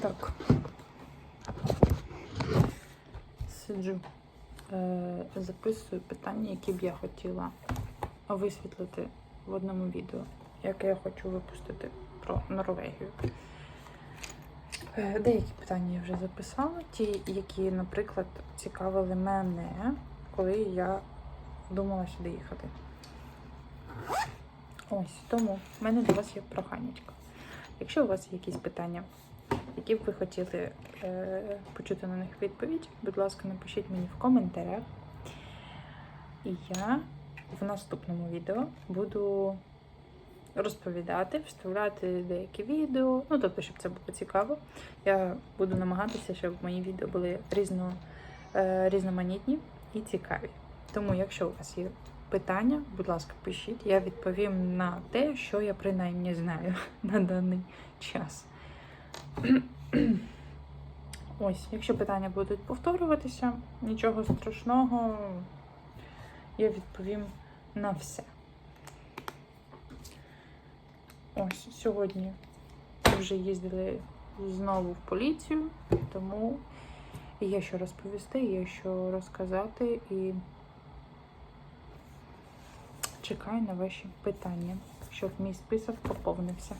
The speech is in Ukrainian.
Так. Сиджу, е, записую питання, які б я хотіла висвітлити в одному відео, яке я хочу випустити про Норвегію. Е, Деякі питання я вже записала, ті, які, наприклад, цікавили мене, коли я думала сюди їхати. Ось тому в мене до вас є проханечка. Якщо у вас є якісь питання, які б ви хотіли е, почути на них відповідь, будь ласка, напишіть мені в коментарях. І я в наступному відео буду розповідати, вставляти деякі відео. Ну, тобто, щоб це було цікаво. Я буду намагатися, щоб мої відео були різно, е, різноманітні і цікаві. Тому, якщо у вас є питання, будь ласка, пишіть, я відповім на те, що я принаймні знаю на даний час. Ось, якщо питання будуть повторюватися, нічого страшного, я відповім на все. Ось, сьогодні вже їздили знову в поліцію, тому є що розповісти, є що розказати і чекаю на ваші питання, щоб мій список поповнився.